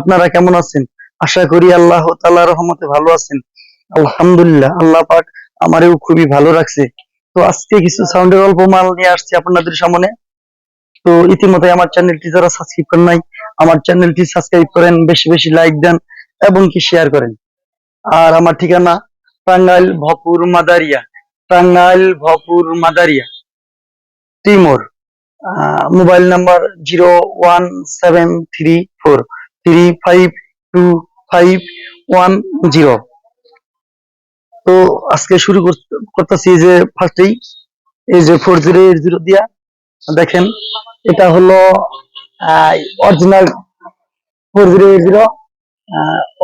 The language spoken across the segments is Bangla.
আপনারা কেমন আছেন? আশা করি আল্লাহ রহমতে ভালো আছেন। আলহামদুলিল্লাহ, আল্লাহ পাক আমারেও খুবই ভালো রাখছে। তো আজকে কিছু সাউন্ডের অল্প মাল নিয়ে আসছি আপনাদের সামনে। তো ইতিমধ্যে আমার চ্যানেলটি যারা সাবস্ক্রাইব করেন নাই, আমার চ্যানেলটি সাবস্ক্রাইব করেন, বেশি বেশি লাইক দেন, এবং কি শেয়ার করেন। আর আমার ঠিকানা Tangail ভপুর Madaria, Tangail ভপুর Madaria, Timur. Mobile number zero one seven three four, three five two five one zero. তো আজকে শুরু করতে- করতেছি যে ফার্স্টেই এই যে ফোর জিরো এইট জিরো দিয়া, দেখেন, এটা হলো original four zero eight zero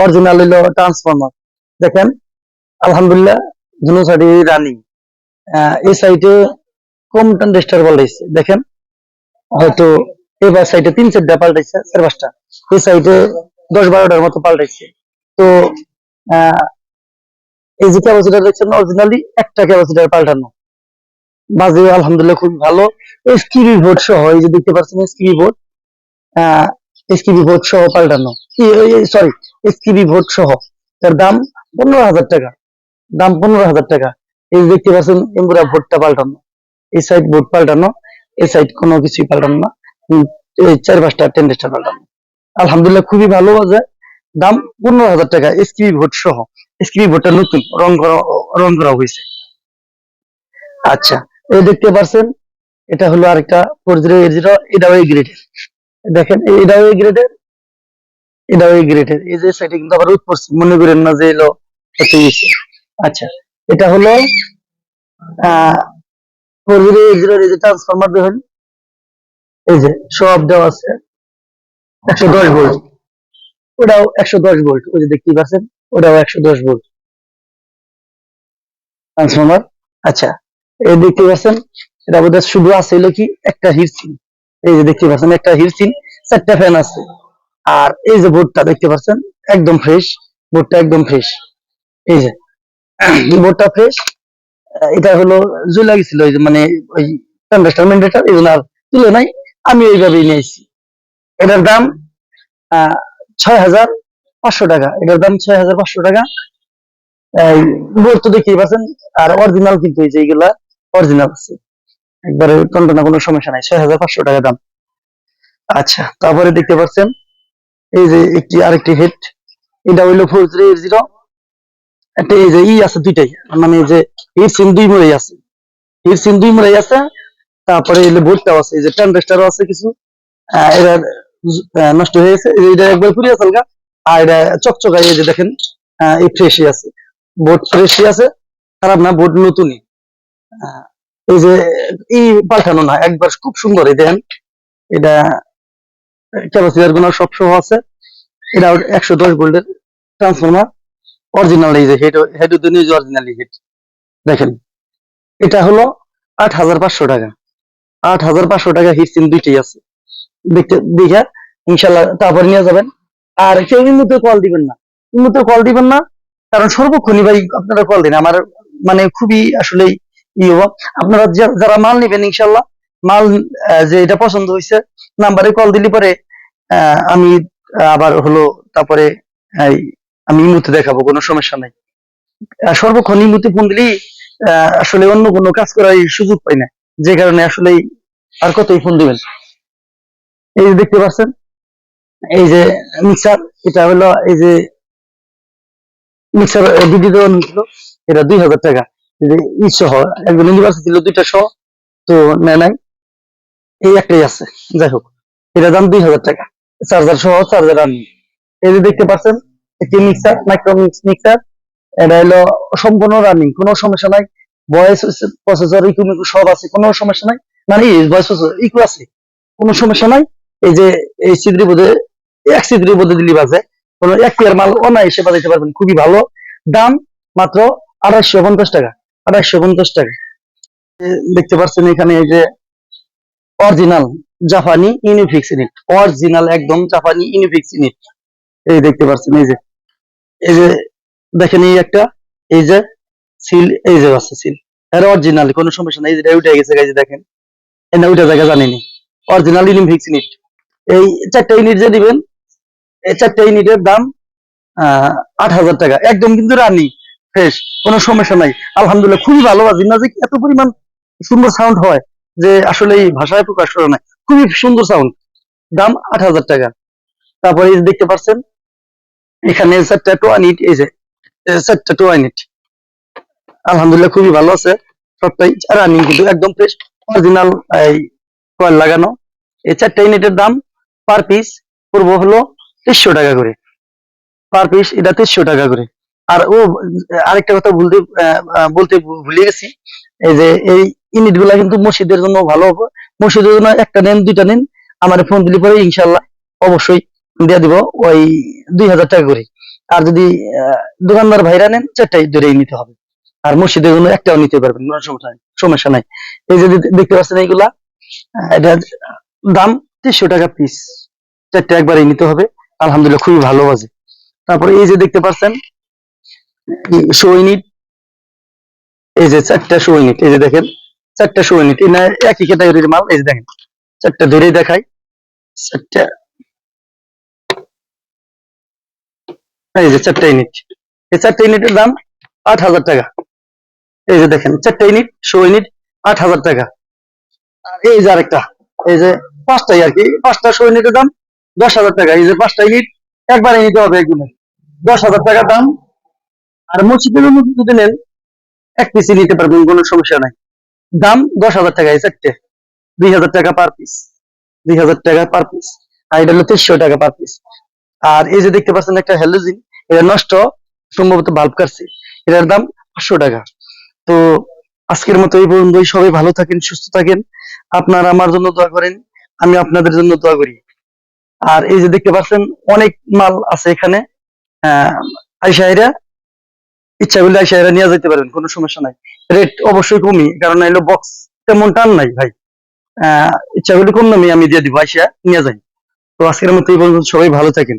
original হলো ট্রান্সফরমার দেখেন আলহামদুলিল্লাহ দুনো সাইডে রানিং এই সাইডে কম টেস্টার পাল্টাইছে। দেখেন, হয়তো এবার সাইডে তিন চারটা পাল্টাইছে, চার পাঁচটা। এই সাইডে দশ বারোটার মতো পাল্টাইছে। তো এই যে ক্যাপাসিটার দেখছেন অরিজিনালি একটা ক্যাপাসিটার পাল্টানো। বাজে, আলহামদুলিল্লাহ খুব ভালো। এসকিবি বোর্ড সহ, এই যে দেখতে পাচ্ছেন এসকিবি বোর্ড। এসকিবি বোর্ড সহ পাল্টানো। সরি এসকিবি বোর্ড সহ। তার দাম পনেরো হাজার টাকা। দাম পনেরো হাজার টাকা। এই দেখতে পাচ্ছেন এমপুরা বোর্ডটা পাল্টানো। এই সাইড বোর্ড পাল্টানো, এই সাইড কোনো কিছুই পাল্টানো না। এই চার পাঁচটা টেন্ডেস্টার পাল্টানো। আলহামদুলিল্লাহ খুবই ভালো বাজে। দাম পনেরো হাজার টাকা এসকিবি বোর্ড সহ। এসকিবি বোর্ডটা নতুন, রং করা রং করা হয়েছে। আচ্ছা এই দেখতে পাচ্ছেন, এটা হলো আরেকটা ফোর এটাও এই গ্রেডের দেখেন, এটাও এই গ্রেডের এটাও এই গ্রেডের এই যে সাইডে কিন্তু আবার রোদ মনে করেন না যে এলো হতে গেছে আচ্ছা এটা হলো এই যে ট্রান্সফরমার দেখুন এই যে সব দেওয়া আছে একশো দশ ভোল্ট ওটাও একশো দশ ভোল্ট ওই যে দেখতেই পাচ্ছেন ওটাও একশো দশ ভোল্ট ট্রান্সফরমার আচ্ছা এই দেখতে পাচ্ছেন এটা বোধহয় শুধু আছে হলো কি একটা হিরসিন এই যে দেখতে পাচ্ছেন একটা হিরসিন চারটা ফ্যান আছে। আর এই যে বোর্ডটা দেখতে পাচ্ছেন একদম ফ্রেশ বোর্ডটা একদম ফ্রেশ এই যে বোর্ডটা ফ্রেশ এটা হলো ঝুলে গেছিল ওই যে মানে ওই কন্ডাক্টার ম্যান্ডেটার এই আর তুলে নাই আমি এইভাবেই নিয়েছি। এটার দাম ছয় হাজার পাঁচশো টাকা। এটার দাম ছয় হাজার পাঁচশো টাকা। এই বোর্ড তো দেখতেই পাচ্ছেন আর অরিজিনাল কিন্তু এই যে এইগুলা অরিজিনাল আছে। একবারে টনটনা কোনো সমস্যা নাই ছয় হাজার পাঁচশো টাকা দাম। আচ্ছা তারপরে দেখতে পাচ্ছেন এই যে একটি আরেকটি হেড এটা হইল ফোর জিরো এইট জিরো একটা এই যে ই আছে দুইটাই। মানে যে দুই আছে। দুই আছে, তারপরে বোর্ডটাও আছে, এই যে আছে কিছু। নষ্ট হয়ে গেছে। এটা একবার পুরিয়ে চালগা আর এটা চকচকাই যে দেখেন এই ফ্রেশই আছে। বোর্ড ফ্রেশই আছে, খারাপ না বোর্ড নতুনই। এই যে ই পাল্টানো না, একবার খুব সুন্দর এই দেখেন। এটা ক্যাপাসিটারগুলো সব সহ আছে। এটা একশো দশ ভোল্টের ট্রান্সফরমার অরিজিনাল এই যে head head news original head দেখেন, এটা হলো আট হাজার পাঁচশো টাকা। আট হাজার পাঁচশো টাকা হিট সিম দুইটাই আছে। দেখতে দেখে ইনশাল্লাহ তারপরে নিয়ে যাবেন। আর কেউ ইমুতে কল দিবেন না। ইমুতে কল দিবেন না, কারণ সর্বক্ষণই ভাই আপনারা কল দিন। আমার মানে খুবই আসলে ই হব। আপনারা যারা মাল নেবেন ইনশাল্লাহ মাল যে এটা পছন্দ হয়েছে নাম্বারে কল দিলে পরে আমি আবার হলো তারপরে আমি ইমুতে দেখাবো, কোনো সমস্যা নাই। সর্বক্ষণ ইমুতে ফোন দিলেই আসলে অন্য কোনো কাজ করার সুযোগ পাই না। যে কারণে আসলে আর কতই ফোন দিবেন। এই যে দেখতে পাচ্ছেন, এই যে মিক্সার, এটা হলো এই যে মিক্সার নিয়েছিল এটা দুই হাজার টাকা। সহ একজন ইউনিভার্সিটি ছিল দুইটা সহ, তো নেয় নাই। এই একটাই আছে, যাই হোক। এটা দাম দুই হাজার টাকা। চার্জার সহ, চার্জার আনি এই যে দেখতে পাচ্ছেন একটি মিক্সার মাইক্রোমিক্স মিক্সার এটা হলো সম্পূর্ণ রানিং কোনো সমস্যা নাই। ভয়েস প্রসেসর ইকু সব আছে, কোনো সমস্যা নাই। মানে ভয়েস প্রসেসর ইকু আছে, কোনো সমস্যা নাই। এই যে, এই সিদ্রি বোধে এক সিদ্রি বোধে দিলি বাজে, কোনো এক পেয়ার মাল অনায়াসে বাজাইতে পারবেন, খুবই ভালো। দাম মাত্র আড়াইশো পঞ্চাশ টাকা, আড়াইশো পঞ্চাশ টাকা। দেখতে পাচ্ছেন এখানে এই যে অরিজিনাল জাপানি ইউনিফিক্স ইউনিট অরিজিনাল একদম জাপানি ইউনিফিক্স ইউনিট এই দেখতে পাচ্ছেন, এই যে এই যে দেখেন এই একটা, এই যে সিল এই যে আছে সিল এর অরিজিনাল কোনো সমস্যা নাই, এই যে উঠে গেছে গাইজ দেখেন। এনে উঠে জায়গা জানিনি। অরিজিনাল ইলিম ফিক্স ইউনিট এই চারটা ইউনিট যে দিবেন, এই চারটা ইউনিটের দাম আট হাজার টাকা। একদম কিন্তু রানি ফ্রেশ কোনো সমস্যা নাই। আলহামদুলিল্লাহ, খুবই ভালো বাজি। মিউজিক এত পরিমাণ সুন্দর সাউন্ড হয়, যে আসলে এই ভাষায় প্রকাশ করা নাই। খুবই সুন্দর সাউন্ড দাম আট হাজার টাকা। তারপরে দেখতে পাচ্ছেন এখানে আলহামদুলিল্লাহ খুবই ভালো আছে। সবটাই রানিং কিন্তু একদম ফ্রেশ অরিজিনাল কয়েল লাগানো। এই চারটা ইউনিটের দাম পার পিস পড়ব হলো টাকা করে। পার পিস এটা তেইশশো টাকা করে। আর ও, আরেকটা কথা বলতে বলতে ভুলে গেছি। এই যে, এই ইউনিটগুলা কিন্তু মসজিদের জন্য ভালো হবে। মসজিদের জন্য একটা নেন, দুইটা নেন, আমার ফোন দিলে পরে ইনশাল্লাহ অবশ্যই। দিয়ে দিব ওই দুই হাজার টাকা করে। আর যদি দোকানদার ভাইরা নেন চারটাই ধরেই নিতে হবে। আর মসজিদের জন্য একটাও নিতে পারবেন কোনো সমস্যা সমস্যা নাই। এই যে দেখতে পাচ্ছেন এইগুলা আহ, এটা দাম তিনশো টাকা পিস চারটা একবারই নিতে হবে আলহামদুলিল্লাহ খুবই ভালো বাজে। তারপরে এই যে দেখতে পাচ্ছেন শো ইউনিট এই যে চারটা শো ইউনিট এই যে দেখেন চারটা শো না একই ক্যাটাগরির মাল এই যে দেখেন চারটা ধরেই দেখাই চারটা এই যে চারটা ইউনিট। এই চারটা ইউনিটের দাম আট হাজার টাকা। এই যে দেখেন, চারটা ইউনিট শো ইউনিট, আট হাজার টাকা। এই যে আরেকটা, এই যে পাঁচটাই আর কি, পাঁচটা শো ইউনিটের দাম দশ হাজার টাকা। এই যে পাঁচটা ইউনিট, একবারে নিতে হবে একদিনে দশ হাজার টাকা দাম। আর মসজিদের জন্য যদি নেন, এক পিসি নিতে পারবেন, কোনো সমস্যা নাই। দাম দশ হাজার টাকা এই চারটে। দুই হাজার টাকা পার পিস দুই হাজার টাকা পার পিস আর এটা হলো তেইশশো টাকা পার পিস আর এই যে দেখতে পাচ্ছেন একটা হ্যালোজিন এটা নষ্ট, সম্ভবত বাল্ব কাটছে। এটার দাম পাঁচশো টাকা। তো আজকের মতো এই পর্যন্তই। সবাই ভালো থাকেন, সুস্থ থাকেন। আপনারা আমার জন্য দোয়া করেন, আমি আপনাদের জন্য দোয়া করি। আর এই যে দেখতে পাচ্ছেন, অনেক মাল আছে এখানে। আহ ইচ্ছা করলে আইসাইরা নিয়ে যেতে পারেন, কোনো সমস্যা নাই। রেট অবশ্যই কমি কারণ এলো বক্স তেমন টান নাই ভাই। আহ, ইচ্ছা করলে কম দামে আমি দিয়ে দিব, আইসা নিয়ে যাই। তো আজকের মতো এই পর্যন্ত সবাই ভালো থাকেন।